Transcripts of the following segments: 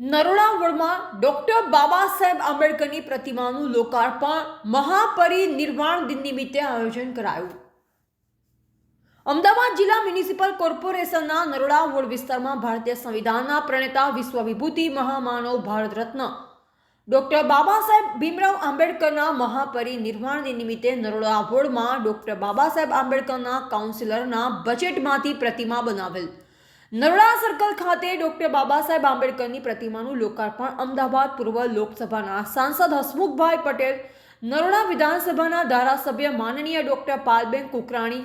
Naroda વડમાં doctor Baba Saheb આંબેડકરની પ્રતિમાનું લોકાર્પણ મહાપરિનિર્વાણ દિન નિમિત્તે આયોજન કરાયું. અમદાવાદ જિલ્લા મ્યુનિસિપલ કોર્પોરેશનના નરોડાવળ વિસ્તારમાં ભારતીય સંવિધાનના પ્રણેતા વિશ્વ વિભૂતિ મહામાનવ ભારત રત્ન ડોક્ટર બાબા સાહેબ ભીમરાવ આંબેડકરના મહાપરિનિર્વાણ દિન નિમિત્તે નરોડા વોર્ડમાં ડોક્ટર બાબા સાહેબ આંબેડકરના કાઉન્સિલરના બજેટમાંથી પ્રતિમા બનાવેલ. નરોડા સર્કલ ખાતે ડોક્ટર બાબા સાહેબ આંબેડકરની પ્રતિમાનું લોકાર્પણ અમદાવાદ પૂર્વ લોકસભાના સાંસદ હસમુખભાઈ પટેલ, નરોડા વિધાનસભાના ધારાસભ્ય માનનીય ડોક્ટર પાલબેન કુકરાણી,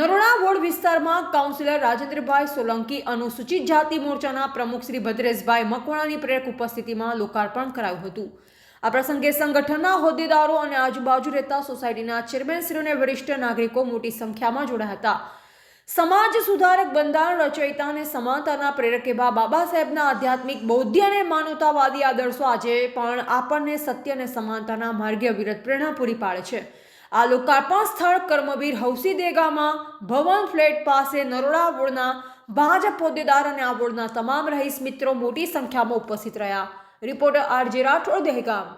નરોડા વોર્ડ વિસ્તારમાં કાઉન્સિલર રાજેન્દ્રભાઈ સોલંકી, અનુસૂચિત જાતિ મોરચાના પ્રમુખ શ્રી ભદ્રેશભાઈ મકવાણાની પ્રેરક ઉપસ્થિતિમાં લોકાર્પણ કરાયું હતું. આ પ્રસંગે સંગઠનના હોદ્દેદારો અને આજુબાજુ રહેતા સોસાયટીના ચેરમેનશ્રીઓને વરિષ્ઠ નાગરિકો મોટી સંખ્યામાં જોડાયા હતા. સમાજ સુધારક બંધારણ રચયિતા અને સમાનતાના પ્રેરક એવા બાબા સાહેબના આધ્યાત્મિક બૌદ્ધ અને માનવતાવાદી આદર્શો આજે પણ આપણને સત્ય અને સમાનતાના માર્ગે અવિરત પ્રેરણા પૂરી પાડે છે. આ લોકાર્પણ સ્થળ કર્મવીર હૌસી દેગામાં ભવન ફ્લેટ પાસે નરોડા વોર્ડના ભાજપ હોદ્દેદાર અને આ વોર્ડના તમામ રહીશ મિત્રો મોટી સંખ્યામાં ઉપસ્થિત રહ્યા. Reporter RJ Rathod, Dahegam.